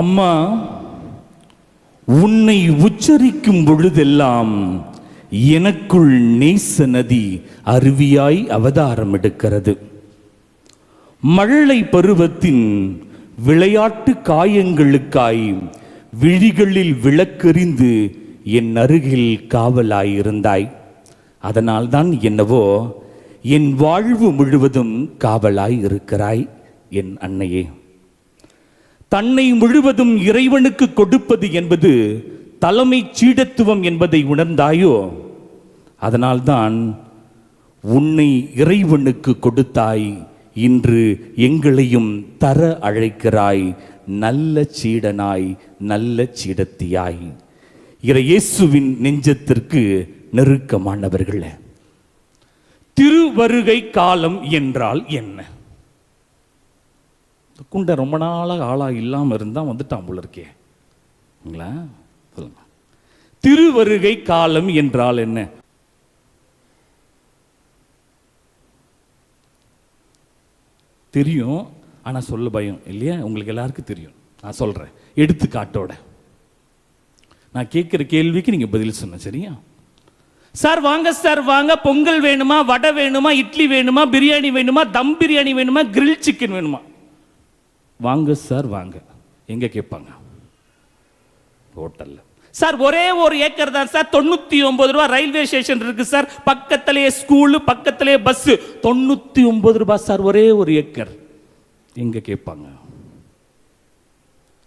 அம்மா உன்னை உச்சரிக்கும் பொழுதெல்லாம் எனக்குள் நேச நதி அருவியாய் அவதாரம் எடுக்கிறது மழலை பருவத்தின் விளையாட்டு காயங்களுக்காய் விழிகளில் விளக்கெறிந்து என் அருகில் காவலாயிருந்தாய். அதனால்தான் என்னவோ என் வாழ்வு முழுவதும் காவலாய் இருக்கிறாய் என் அன்னையே. தன்னை முழுவதும் இறைவனுக்கு கொடுப்பது என்பது தலைமை சீடத்துவம் என்பதை உணர்ந்தாயோ? அதனால்தான் உன்னை இறைவனுக்கு கொடுத்தாய் இன்று எங்களையும் தர அழைக்கிறாய் நல்ல சீடனாய் நல்ல சீடத்தியாய். இறையேசுவின் நெஞ்சத்திற்கு நெருக்கமானவர்கள திருவருகை காலம் என்றால் என்ன? குண்டை ரொம்ப நாளாக ஆளாக இல்லாமல் இருந்தால் வந்துட்டான் போல இருக்கே. இல்லைங்களா சொல்லுங்க. திருவருகை காலம் என்றால் என்ன? தெரியும் ஆனால் சொல்ல பயம் இல்லையா? உங்களுக்கு எல்லாருக்கும் தெரியும். நான் சொல்கிறேன் எடுத்துக்காட்டோட. நான் கேட்குற கேள்விக்கு நீங்கள் பதில் சொன்ன சரியா? சார் வாங்க சார் வாங்க. பொங்கல் வேணுமா? வடை வேணுமா? இட்லி வேணுமா? பிரியாணி வேணுமா? தம் பிரியாணி வேணுமா? கிரில் சிக்கன் வேணுமா? வாங்க சார் வாங்க. எங்கே கேட்பாங்க ஹோட்டலில். சார் ஒரே ஒரு ஏக்கர் தான் சார். தொண்ணூத்தி ஒன்பது ரூபா ரயில்வே ஸ்டேஷன் இருக்கு சார். பக்கத்திலேயே ஸ்கூலு பக்கத்துலேயே பஸ் தொண்ணூத்தி ஒன்பது ரூபா சார் ஒரே ஒரு ஏக்கர். எங்க கேட்பாங்க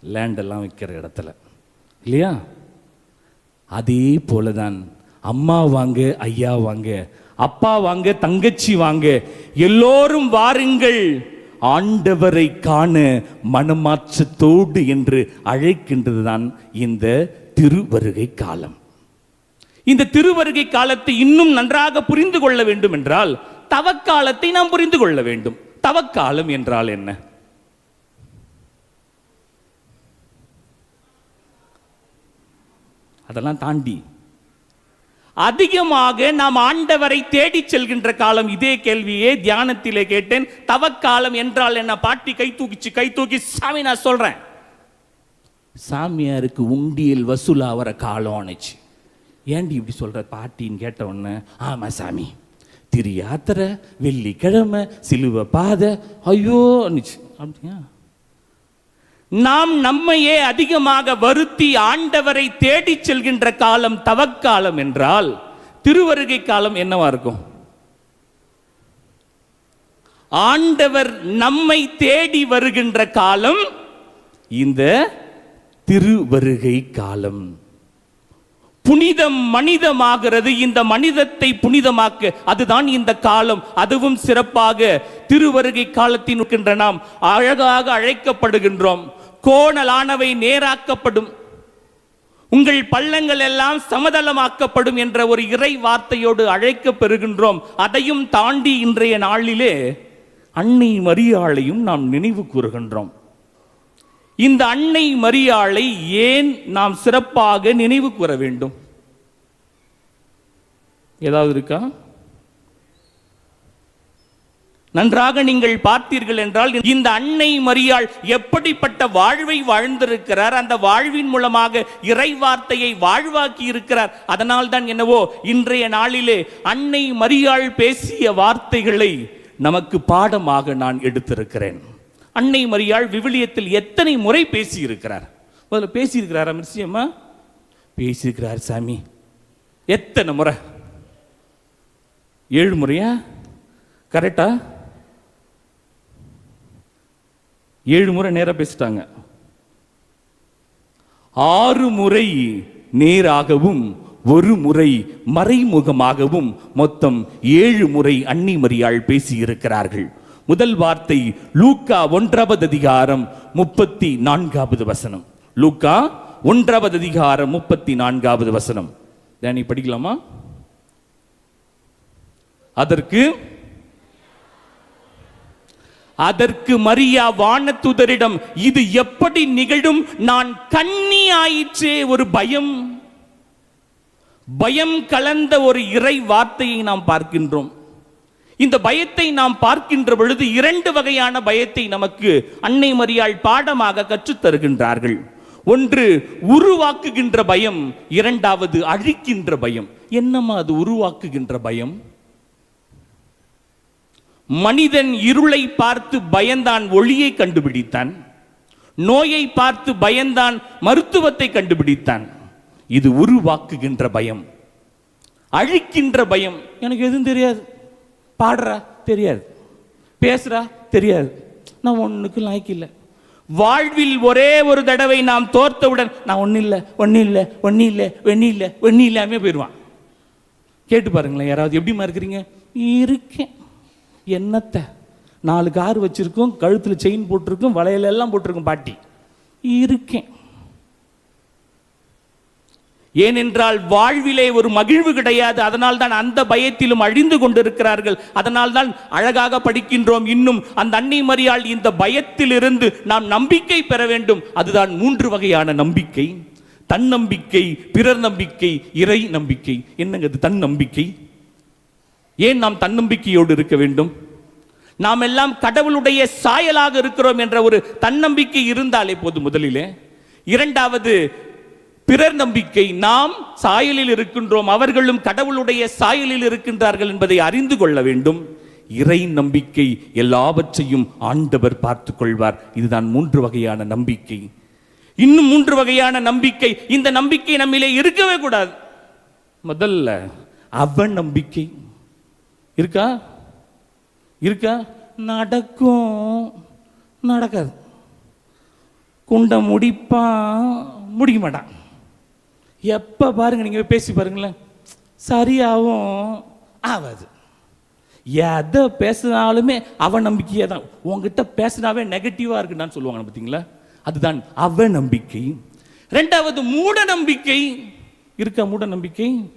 லேண்ட் எல்லாம் விற்கிற இடத்துல. இல்லையா? அதே போல தான் அம்மா வாங்க ஐயா வாங்க அப்பா வாங்க தங்கச்சி வாங்க எல்லோரும் வாருங்கள். ஆண்டவரை காண மனமாற்றத்தோடு என்று அழைக்கின்றதுதான் இந்த திருவருகை காலம். இந்த திருவருகை காலத்தை இன்னும் நன்றாக புரிந்து கொள்ள வேண்டும் என்றால் தவக்காலத்தை நாம் புரிந்து கொள்ள வேண்டும். தவக்காலம் என்றால் என்ன? அதெல்லாம் தாண்டி அதிகமாக நாம் ஆண்டவரை தேடி செல்கின்ற காலம் இதே கேள்வியே தியானத்திலே கேட்டேன். தவக்காலம் என்றால் என்ன? பாட்டி கை தூக்கிச்சு கை தூக்கி சாமி நான் சொல்றேன். சாமியாருக்கு உண்டியல் வசூலாகிற வர காலம் ஆனிச்சு ஏண்டி இப்படி சொல்ற? பாட்டின்னு கேட்ட உடனே ஆமா சாமி திரு யாத்திரை வெள்ளிக்கிழமை சிலுவை பாதை ஐயோ அப்படியா? நாம் நம்மையே அதிகமாக வருத்தி ஆண்டவரை தேடிச் செல்கின்ற காலம் தவக்காலம் என்றால் திருவருகை காலம் என்னவா இருக்கும்? ஆண்டவர் நம்மை தேடி வருகின்ற காலம் இந்த திருவருகை காலம். புனிதம் மனிதமாகிறது. இந்த மனிதத்தை புனிதமாக்க. அதுதான் இந்த காலம். அதுவும் சிறப்பாக திருவருகை காலத்தில் இருக்கின்ற நாம் அழகாக அழைக்கப்படுகின்றோம். கோணலானவை நேராக்கப்படும். உங்கள் பள்ளங்கள் எல்லாம் சமதளமாக்கப்படும் என்ற ஒரு இறை வார்த்தையோடு அழைக்க பெறுகின்றோம். அதையும் தாண்டி இன்றைய நாளிலே அன்னை மரியாளையும் நாம் நினைவு கூறுகின்றோம். இந்த அன்னை மரியாளை ஏன் நாம் சிறப்பாக நினைவு கூற வேண்டும்? ஏதாவது இருக்கா? நன்றாக நீங்கள் பார்த்தீர்கள் என்றால் இந்த அன்னை மரியாள் எப்படிப்பட்ட வாழ்வை வாழ்ந்திருக்கிறார் அந்த வாழ்வின் மூலமாக இறை வார்த்தையை வாழ்வாக்கி இருக்கிறார். அதனால் தான் என்னவோ இன்றைய நாளிலே அன்னை மரியாள் பேசிய வார்த்தைகளை நமக்கு பாடமாக நான் எடுத்திருக்கிறேன். அன்னை மரியாள் விவிலியத்தில் எத்தனை முறை பேசியிருக்கிறார்? முதல்ல பேசியிருக்கிறாரா மிர்சியம்மா பேசியிருக்கிறார் சாமி. எத்தனை முறை? ஏழு முறையா? கரெக்டா? ஏழு முறை நேராக பேசிட்டாங்க. ஆறு முறை நேராகவும் ஒரு முறை மறைமுகமாகவும் மொத்தம் ஏழு முறை அன்னி மரியாள் பேசியிருக்கிறார்கள். முதல் வார்த்தை லூக்கா ஒன்றாவது அதிகாரம் முப்பத்தி நான்காவது வசனம். லூக்கா ஒன்றாவது அதிகாரம் முப்பத்தி நான்காவது வசனம். தேனி படிக்கலாமா? அதற்கு அதற்கு மரியா வானத்துதரிடம் இது எப்படி நிகழும்? நான் கண்ணி ஆயிற்றே ஒரு பயம். பயம் கலந்த ஒரு இறை வார்த்தையை நாம் பார்க்கின்றோம். இந்த பயத்தை நாம் பார்க்கின்ற பொழுது இரண்டு வகையான பயத்தை நமக்கு அன்னை மரியாள் பாடமாக கற்றுத் தருகின்றார்கள். ஒன்று உருவாக்குகின்ற பயம் இரண்டாவது அழிக்கின்ற பயம். என்னம்மா அது உருவாக்குகின்ற பயம்? மனிதன் இருளை பார்த்து பயந்தான் ஒளியை கண்டுபிடித்தான். நோயை பார்த்து பயந்தான் மருத்துவத்தை கண்டுபிடித்தான். இது உருவாக்குகின்ற பயம். அழிக்கின்ற பயம். எனக்கு எதுவும் தெரியாது. பாடுறா? தெரியாது. பேசுறா? தெரியாது. நான் ஒன்றுக்கு லாய்க்கு இல்லை. வாழ்வில் ஒரே ஒரு தடவை நாம் தோர்த்தவுடன் நான் ஒன்றும் இல்லை ஒன்றும் இல்லை ஒன்றும் இல்லை ஒன்றும் இல்லை ஒன்றும் இல்லாமல் போயிடுவான் கேட்டு பாருங்களேன் யாராவது எப்படிமா இருக்கிறீங்க இருக்கேன். என்னத்தை? நாலு கார் வச்சிருக்கோம் கழுத்தில் செயின் போட்டிருக்கும் வளையலெல்லாம் போட்டிருக்கோம் போட்டிருக்கும் பாட்டி. இருக்கேன். ஏனென்றால் வாழ்விலே ஒரு மகிழ்வு கிடையாது. அதனால் தான் அந்த பயத்திலும் அழிந்து கொண்டிருக்கிறார்கள். அதனால் தான் அழகாக படிக்கின்றோம். இன்னும் அந்த அன்னை மரியாள் இந்த பயத்திலிருந்து நாம் நம்பிக்கை பெற வேண்டும். அதுதான் மூன்று வகையான நம்பிக்கை. தன்னம்பிக்கை பிறர் நம்பிக்கை இறை நம்பிக்கை. என்னங்க அது தன்னம்பிக்கை? ஏன் நாம் தன்னம்பிக்கையோடு இருக்க வேண்டும்? நாம் எல்லாம் கடவுளுடைய சாயலாக இருக்கிறோம் என்ற ஒரு தன்னம்பிக்கை இருந்தாலே போதும் முதலிலே. இரண்டாவது பிறர் நம்பிக்கை நாம் சாயலில் இருக்கின்றோம் அவர்களும் கடவுளுடைய சாயலில் இருக்கின்றார்கள் என்பதை அறிந்து கொள்ள வேண்டும். இறை நம்பிக்கை எல்லாவற்றையும் ஆண்டவர் பார்த்து கொள்வார். இதுதான் மூன்று வகையான நம்பிக்கை. இன்னும் மூன்று வகையான நம்பிக்கை. இந்த நம்பிக்கை நம்மிலே இருக்கவே கூடாது. முதல்ல அவ நம்பிக்கை. இருக்கா? இருக்கா? நடக்கும். நடக்காது. குண்ட முடிப்பான் முடிக்க மாட்டான். எப்போ பாருங்க நீங்கள் பேசி பாருங்களேன். சரியாகவும் ஆகாது. எதை பேசினாலுமே அவ நம்பிக்கையே தான். உங்ககிட்ட பேசினாவே நெகட்டிவாக இருக்குன்னு சொல்லுவாங்க பார்த்தீங்களா அதுதான் அவ நம்பிக்கை. ரெண்டாவது மூட நம்பிக்கை. இருக்கா மூட நம்பிக்கை?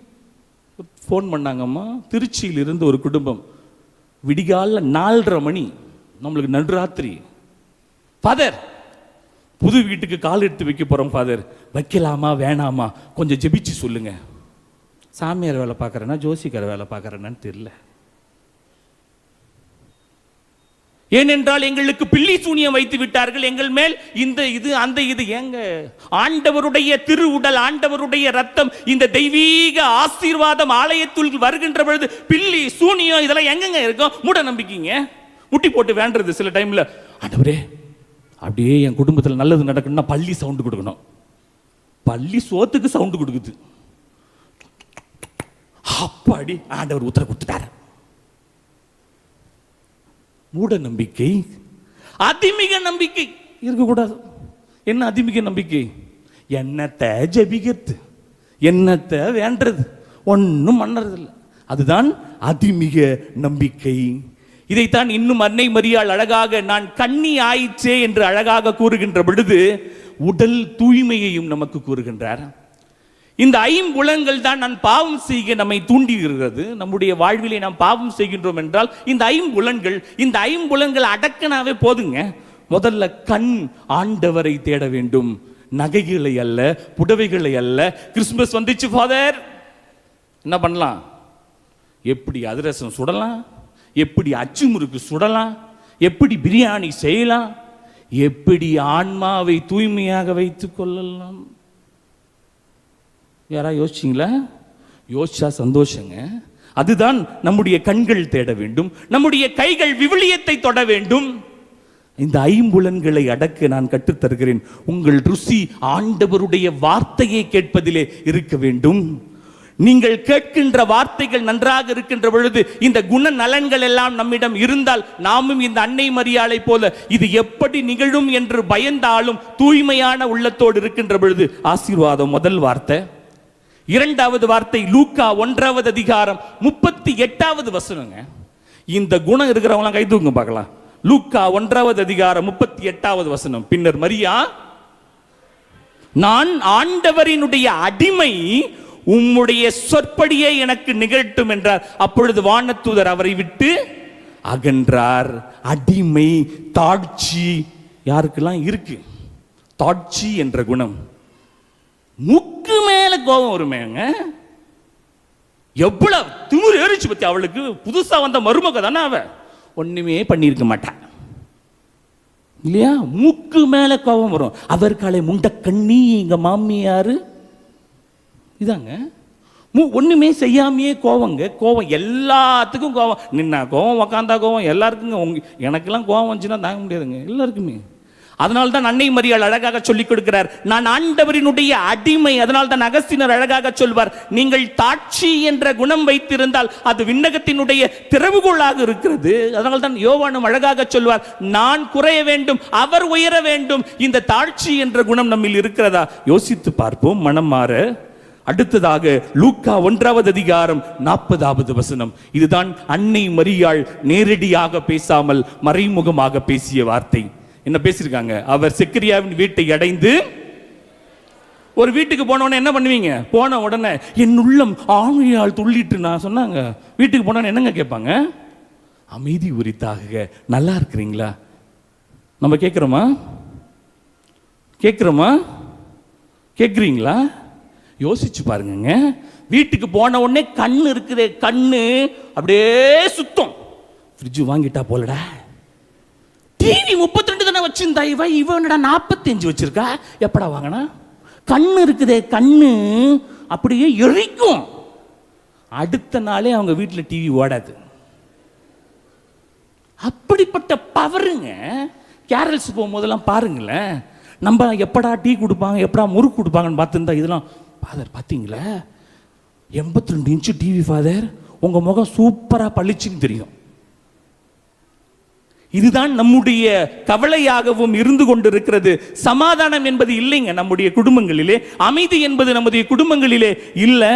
ஃபோன் பண்ணாங்கம்மா. திருச்சியில் இருந்து ஒரு குடும்பம். விடிகாலில் நாலரை மணி. நம்மளுக்கு நடுராத்திரி. ஃபாதர் புது வீட்டுக்கு கால் எடுத்து வைக்க போகிறோம் ஃபாதர் வைக்கலாமா வேணாமா? கொஞ்சம் ஜெபிச்சு சொல்லுங்க. சாமியார் வேலை பார்க்குறேன்னா ஜோசிக்கார வேலை பார்க்குறேன்னு தெரியல. ஏனென்றால் எங்களுக்கு பில்லி சூனியம் வைத்து விட்டார்கள். எங்கள் மேல் இந்த இது அந்த இது எங்க ஆண்டவருடைய திருவுடல் ஆண்டவருடைய ரத்தம் இந்த தெய்வீக ஆசீர்வாதம் ஆலயத்துள் வருகின்ற பொழுது பில்லி சூனியம் இதெல்லாம் எங்கெங்க இருக்கும்? மூட நம்பிக்கைங்க. முட்டி போட்டு வேண்டது சில டைம்ல ஆண்டவரே அப்படியே என் குடும்பத்தில் நல்லது நடக்கணும்னா பள்ளி சவுண்டு கொடுக்கணும். பள்ளி சோத்துக்கு சவுண்டு கொடுக்குது. அப்பாடி ஆண்டவர் உத்தரவு கொடுத்துட்டாரு. மூட நம்பிக்கை அதிமிக நம்பிக்கை. இருக்கக்கூடாது. என்ன அதிமிக நம்பிக்கை? என்னத்தை ஜபிக்கிறது? என்னத்தை வேண்டது ஒன்றும் மன்னறதில்லை அதுதான் அதிமிக நம்பிக்கை. இதைத்தான் இன்னும் அன்னை மரியாள் அழகாக நான் கண்ணி ஆயிற்றே என்று அழகாக கூறுகின்ற பொழுது உடல் தூய்மையையும் நமக்கு கூறுகின்றார். இந்த ஐம்புலங்கள் தான் நான் பாவம் செய்ய நம்மை தூண்டுகிறது நம்முடைய வாழ்விலே நாம் பாவம் செய்கின்றோம் என்றால் இந்த ஐம்புலன்கள் இந்த ஐம்புலன்கள் அடக்கனாவே போதுங்க. முதல்ல கண் ஆண்டவரை தேட வேண்டும். நகைகளை அல்ல புடவைகளை அல்ல. கிறிஸ்துமஸ் வந்துச்சு ஃபாதர் என்ன பண்ணலாம்? எப்படி அதிரசம் சுடலாம்? எப்படி அச்சு முறுக்கு சுடலாம்? எப்படி பிரியாணி செய்யலாம்? எப்படி ஆன்மாவை தூய்மையாக வைத்துக் கொள்ளலாம்? யாரா யோசிச்சிங்களா? யோசிச்சா சந்தோஷங்க. அதுதான் நம்முடைய கண்கள் தேட வேண்டும். நம்முடைய கைகள் விவிலியத்தை தொட வேண்டும். இந்த ஐம்புலன்களை அடக்க நான் கற்றுத் தருகிறேன். உங்கள் ருசி ஆண்டவருடைய வார்த்தையை கேட்பதிலே இருக்க வேண்டும். நீங்கள் கேட்கின்ற வார்த்தைகள் நன்றாக இருக்கின்ற பொழுது இந்த குண நலன்கள் எல்லாம் நம்மிடம் இருந்தால் நாமும் இந்த அன்னை மரியாளை போல இது எப்படி நிகழும் என்று பயந்தாலும் தூய்மையான உள்ளத்தோடு இருக்கின்ற பொழுது ஆசீர்வாதம் முதல் வார்த்தை. இரண்டாவது வார்த்தை லூக்கா ஒன்றாவது அதிகாரம் முப்பத்தி எட்டாவது வசனங்க. இந்த குணம் இருக்கிறவங்களாம் கை தூங்க பார்க்கலாம். லூக்கா ஒன்றாவது அதிகாரம் முப்பத்தி எட்டாவது வசனம். பின்னர் மரியா நான் ஆண்டவரினுடைய அடிமை உம்முடைய சொற்படியே எனக்கு நிகழட்டும் என்றார். அப்பொழுது வானத்தூதர் அவரை விட்டு அகன்றார் அடிமை தாட்சி யாருக்கெல்லாம் இருக்கு? தாட்சி என்ற குணம். முக்கு மேல கோபம் வருமேங்க எவ்வளவு திமிரு ஏறிச்சு பத்தி அவளுக்கு. புதுசா வந்த மருமக தானே அவ. ஒண்ணுமே பண்ணியிருக்க மாட்டான் இல்லையா? மூக்கு மேல கோபம் வரும். அவர் காலை முண்ட கண்ணி எங்க மாமியாரு இதாங்க. மூ ஒன்றுமே செய்யாமையே கோவங்க. கோவம் எல்லாத்துக்கும் கோவம். நின்னா கோவம் உக்காந்தா கோவம் எல்லாருக்குங்க. உங்க எனக்கெல்லாம் கோவம் வந்துச்சுன்னா தாங்க முடியாதுங்க. எல்லாருக்குமே. அதனால தான் அன்னை மரியாள் அழகாக சொல்லிக் கொடுக்கிறார். நான் ஆண்டவரினுடைய அடிமை. அதனால தான் அகஸ்தினர் அழகாக சொல்வார். நீங்கள் தாட்சி என்ற குணம் வைத்திருந்தால் அது விண்ணகத்தினுடைய திறவுகோளாக இருக்கிறது. அதனால தான் யோவானும் அழகாக சொல்வார். நான் குறைய வேண்டும் அவர் உயர வேண்டும். இந்த தாட்சி என்ற குணம் நம்மில் இருக்கிறதா? யோசித்து பார்ப்போம். மனம் மாற. அடுத்ததாக லூக்கா ஒன்றாவது அதிகாரம் நாற்பதாவது வசனம். இதுதான் அன்னை மரியாள் நேரடியாக பேசாமல் மறைமுகமாக பேசிய வார்த்தை. என்ன பேசியிருக்காங்க? அவர் செக்கரியாவின் வீட்டை அடைந்து ஒரு வீட்டுக்கு போன உடனே என்ன பண்ணுவீங்க? போன உடனே என் உள்ளம் ஆமையால் துள்ளிட்டு நான் சொன்னாங்க. வீட்டுக்கு போன உடனே என்னங்க கேட்பாங்க? அமைதி உரித்தாக. நல்லா இருக்கிறீங்களா? நம்ம கேட்குறோமா? கேட்குறோமா? கேட்குறீங்களா? யோசிச்சு பாருங்கங்க. வீட்டுக்கு போன உடனே கண் இருக்குதே கண்ணு அப்படியே சுத்தம். ஃப்ரிட்ஜ் வாங்கிட்டா போலடா. டிவி முப்பத்தி ரெண்டு தானே வச்சிருந்தா இவ? இவனடா நாற்பத்தஞ்சு வச்சிருக்கா? எப்படா வாங்கினா? கண்ணு இருக்குதே கண்ணு அப்படியே எரிக்கும். அடுத்த நாளே அவங்க வீட்டில் டிவி ஓடாது. அப்படிப்பட்ட பவருங்க. கேரல்ஸ் போகும்போதெல்லாம் பாருங்களேன். நம்ம எப்படா டீ கொடுப்பாங்க எப்படா முறுக்கு கொடுப்பாங்கன்னு பார்த்துருந்தா இதெல்லாம் ஃபாதர் பார்த்தீங்களா எண்பத்தி ரெண்டு இன்ச்சு டிவி ஃபாதர் உங்கள் முகம் சூப்பராக பளிச்சுன்னு தெரியும். இதுதான் நம்முடைய கவலையாகவும் இருந்து கொண்டிருக்கிறது. சமாதானம் என்பது இல்லைங்க நம்முடைய குடும்பங்களிலே. அமைதி என்பது நம்முடைய குடும்பங்களிலே இல்லை.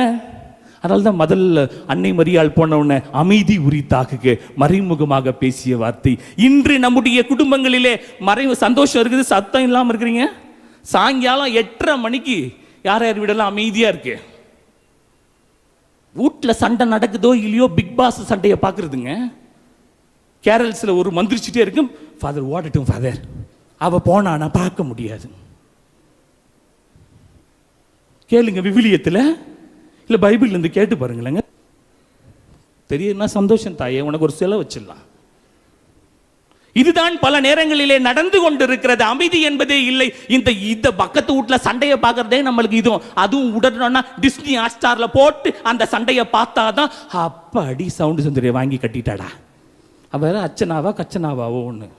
அதனால தான் முதல்ல அன்னை மரியாள் போன அமைதி உரித்தாக்குக்கு மறைமுகமாக பேசிய வார்த்தை. இன்று நம்முடைய குடும்பங்களிலே மறை சந்தோஷம் இருக்குது சத்தம் இல்லாமல் இருக்கிறீங்க? சாயங்காலம் எட்டரை மணிக்கு யார் யார் வீடெல்லாம் அமைதியாக இருக்கு? வீட்டில் சண்டை நடக்குதோ இல்லையோ பிக் பாஸ் சண்டையை பார்க்குறதுங்க. கேரல்ஸில் ஒரு மந்திரிச்சுட்டே இருக்கும் ஃபாதர் ஓடட்டும் ஃபாதர் அவள் போனானா பார்க்க முடியாது. கேளுங்க விவிலியத்தில். இல்லை பைபிள்லேருந்து கேட்டு பாருங்களேங்க. தெரியுதுன்னா சந்தோஷம் தாயே உனக்கு ஒரு சிலை வச்சிடலாம். இதுதான் பல நேரங்களிலே நடந்து கொண்டிருக்கிறது. அமைதி என்பதே இல்லை. இந்த இந்த பக்கத்து வீட்டில் சண்டையை பார்க்கறதே நம்மளுக்கு இதுவும். அதுவும் உடனே டிஸ்னி ஹாட்ஸ்டாரில் போட்டு அந்த சண்டையை பார்த்தாதான் அப்படி சவுண்டு சுந்தரியை வாங்கி கட்டிட்டாடா. அவர் அச்சனாவா கச்சனாவாவோ ஒன்று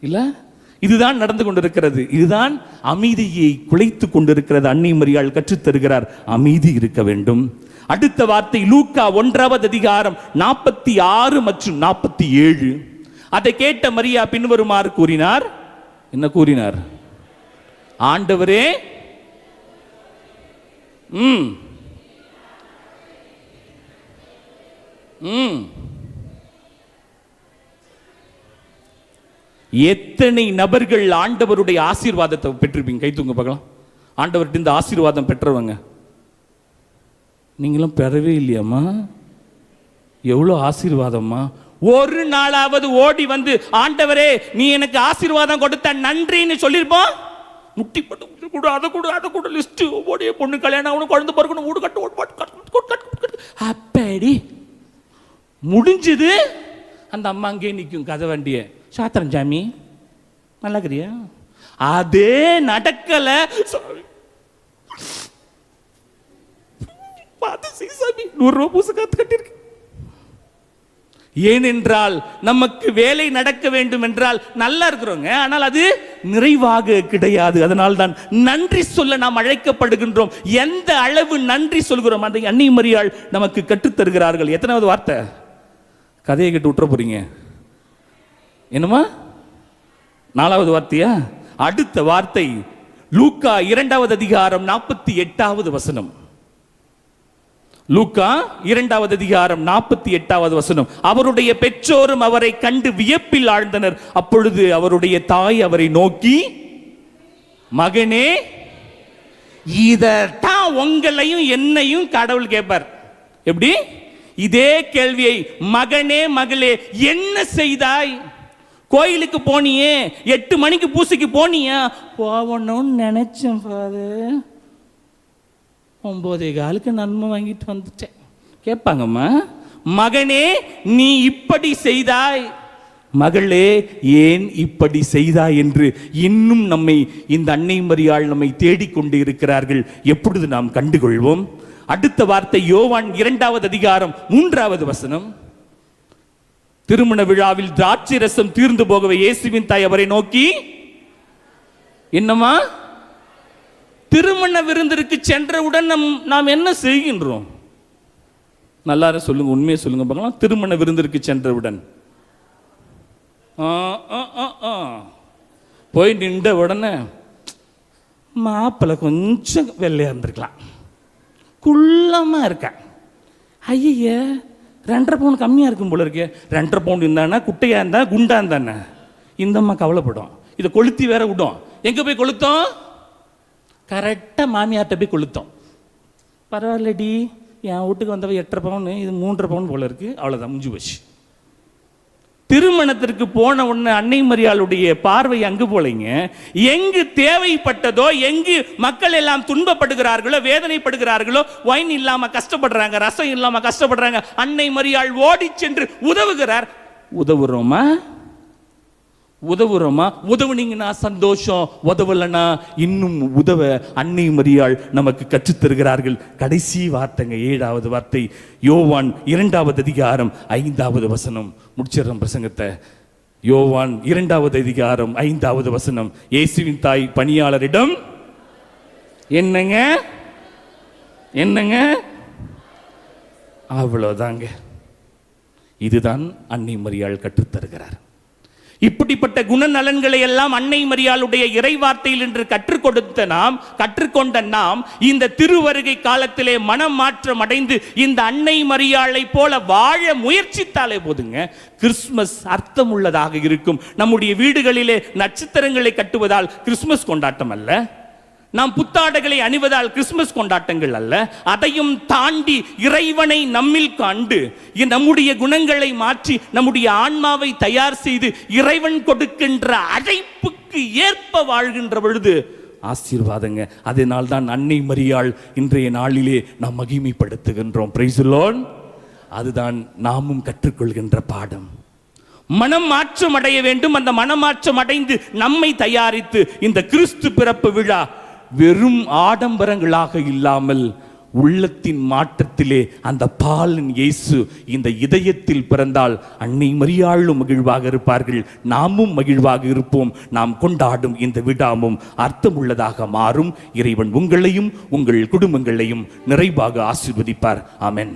இல்லை? இதுதான் நடந்து கொண்டிருக்கிறது. இதுதான் அமைதியை குலைத்து கொண்டிருக்கிறது. அன்னை மரியாள் கற்றுத் தருகிறார். அமைதி இருக்க வேண்டும். அடுத்த வார்த்தை லூக்கா ஒன்றாவது அதிகாரம் நாற்பத்தி ஆறு மற்றும் நாற்பத்தி ஏழு. அதை கேட்ட மரியா பின்வருமாறு கூறினார். என்ன கூறினார்? ஆண்டவரே ம் ம். எத்தனை நபர்கள் ஆண்டவருடைய ஆசீர்வாதத்தை பெற்றிருப்பீங்க? கை தூங்க பார்க்கலாம். ஆண்டவர்கிட்ட இந்த ஆசீர்வாதம் பெற்றவங்க. நீங்களும் பெறவே இல்லையாம்மா? எவ்வளோ ஆசீர்வாதம்மா? ஒரு நாளாவது ஓடி வந்து ஆண்டவரே நீ எனக்கு ஆசீர்வாதம் கொடுத்த நன்றின்னு சொல்லியிருப்போம்? முட்டி போட்டு கொடு அதை கொடு அதை கொடு லிஸ்ட் ஓடிய பொண்ணு கல்யாணம் ஆகணும் குழந்தை பிறக்கணும் வீடு கட்டு ஓடு கட்டு, கட்டு, கட்டு, அப்படி முடிஞ்சது. அந்த அம்மா அங்கேயே நிற்கும் கதை வண்டிய. சாத்திரம் சாமி நல்லா இருக்கிறியா? அதே நடக்கலை. சாமி. பார்த்து சாமி நூறுரூவா பூசை காத்து கட்டியிருக்கேன் ஏனென்றால் நமக்கு வேலை நடக்க வேண்டும் என்றால் நல்லா இருக்கிறோங்க. ஆனால் அது நிறைவாக கிடையாது. அதனால் தான் நன்றி சொல்ல நாம் அழைக்கப்படுகின்றோம். எந்த அளவு நன்றி சொல்கிறோம்? அந்த அன்னி மரியாள் நமக்கு கற்றுத்தருகிறார்கள். எத்தனாவது வார்த்தை? கதையை கேட்டு விட்டுற போறீங்க. என்னமா நாலாவது வார்த்தையா? அடுத்த வார்த்தை லூக்கா இரண்டாவது அதிகாரம் நாற்பத்தி எட்டாவது வசனம். லூக்கா இரண்டாவது அதிகாரம் நாற்பத்தி எட்டாவது வசனம். அவருடைய பெற்றோரும் அவரை கண்டு வியப்பில் ஆழ்ந்தனர். அப்பொழுது அவருடைய தாய் அவரை நோக்கி மகனே இதத்தான் உங்களையும் என்னையும் கடவுள் கேட்பார். எப்படி? இதே கேள்வியை மகனே மகளே என்ன செய்தாய்? கோயிலுக்கு போனியே எட்டு மணிக்கு பூசைக்கு போனியா? போகணும்னு நினைச்சேன் ஃபாதர். ஒம்போதே காலுக்கு நன்மை வாங்கிட்டு வந்துட்டேன். கேட்பாங்கம்மா மகனே நீ இப்படி செய்தாய். மகளே ஏன் இப்படி செய்தாய் என்று இன்னும் நம்மை இந்த அன்னை மரியாள் நம்மை தேடிக்கொண்டு இருக்கிறார்கள் எப்பொழுது நாம் கண்டுகொள்வோம்? அடுத்த வார்த்தை யோவான் இரண்டாவது அதிகாரம் மூன்றாவது வசனம். திருமண விழாவில் திராட்சை ரசம் தீர்ந்து போகவே இயேசுவின் தாய் அவரை நோக்கி என்னம்மா திருமண விருந்திற்கு சென்றவுடன் நம் நாம் என்ன செய்கின்றோம்? நல்லார சொல்லுங்க உண்மையை சொல்லுங்க பார்க்கலாம். திருமண விருந்திற்கு சென்றவுடன். ஆ, ஆ, ஆ, ஆ. போய் நின்ற உடனே மாப்பிள்ளை கொஞ்சம் வெள்ளையாக இருந்திருக்கலாம். குள்ளமாக இருக்கேன். ஐய ரெண்டரை பவுன் கம்மியாக இருக்கும் போல இருக்கே. ரெண்டரை பவுன் இருந்தானா குட்டையாக இருந்தா குண்டா இருந்தானே? இந்த அம்மா கவலைப்படும். இதை கொளுத்தி வேற விடும். எங்கே போய் கொளுத்தோம்? கரெக்டாக மாமியார்கிட்ட போய் கொளுத்தோம். பரவாயில்லடி என் வீட்டுக்கு வந்தவ எட்டரை பவுன் இது மூன்றரை பவுன் போல இருக்கு அவ்வளோதான் முடிஞ்சு போச்சு. திருமணத்திற்கு போன உடனே அன்னை மரியாளுடைய பார்வை அங்கு போலைங்க. எங்கு தேவைப்பட்டதோ எங்கு மக்கள் எல்லாம் துன்பப்படுகிறார்களோ வேதனைப்படுகிறார்களோ ஒயின் இல்லாமல் கஷ்டப்படுறாங்க ரசம் இல்லாமல் கஷ்டப்படுறாங்க அன்னை மரியாள் ஓடி சென்று உதவுகிறார். உதவுறோமா? உதவுறோமா? உதவுனீங்கன்னா சந்தோஷம். உதவலைன்னா இன்னும் உதவ அன்னை மரியாள் நமக்கு கற்றுத் தருகிறார்கள் கடைசி வார்த்தைங்க ஏழாவது வார்த்தை. யோவான் இரண்டாவது அதிகாரம் ஐந்தாவது வசனம். முடிச்சிடறோம் பிரசங்கத்தை. யோவான் இரண்டாவது அதிகாரம் ஐந்தாவது வசனம். இயேசுவின் தாய் பணியாளரிடம் என்னங்க? என்னங்க? அவ்வளோதாங்க இதுதான் அன்னை மரியாள் கற்றுத்தருகிறார். இப்படிப்பட்ட குணநலன்களை எல்லாம் அன்னை மரியாளுடைய இறைவார்த்தையில் என்று கற்றுக் கொடுத்த நாம் கற்றுக்கொண்ட நாம் இந்த திருவருகை காலத்திலே மனம் மாற்றம் அடைந்து இந்த அன்னை மரியாளை போல வாழ முயற்சித்தாலே போதுங்க கிறிஸ்மஸ் அர்த்தம் உள்ளதாக இருக்கும். நம்முடைய வீடுகளிலே நட்சத்திரங்களை கட்டுவதால் கிறிஸ்மஸ் கொண்டாட்டம் அல்ல. நாம் புத்தாடைகளை அணிவதால் கிறிஸ்துமஸ் கொண்டாட்டங்கள் அல்ல அதையும் தாண்டி இறைவனை நம்மில் கண்டு நம்முடைய குணங்களை மாற்றி நம்முடைய ஆன்மாவை தயார் செய்து இறைவன் கொடுக்கின்ற அழைப்புக்கு ஏற்ப வாழ்கின்ற பொழுது ஆசீர்வாதங்க. அதனால் தான் அன்னை மரியாள் இன்றைய நாளிலே நாம் மகிமைப்படுத்துகின்றோம். பிரைசுலோன் அதுதான் நாமும் கற்றுக்கொள்கின்ற பாடம். மனம் மாற்றம் அடைய வேண்டும். அந்த மனமாற்றம் அடைந்து நம்மை தயாரித்து இந்த கிறிஸ்து பிறப்பு விழா வெறும் ஆடம்பரங்களாக இல்லாமல் உள்ளத்தின் மாற்றத்திலே அந்த பாலன் இயேசு இந்த இதயத்தில் பிறந்தால் அன்னை மரியாளும் மகிழ்வாக இருப்பார்கள். நாமும் மகிழ்வாக இருப்போம். நாம் கொண்டாடும் இந்த விடாமும் அர்த்தமுள்ளதாக மாறும். இறைவன் உங்களையும் உங்கள் குடும்பங்களையும் நிறைவாக ஆசிர்வதிப்பார். அமென்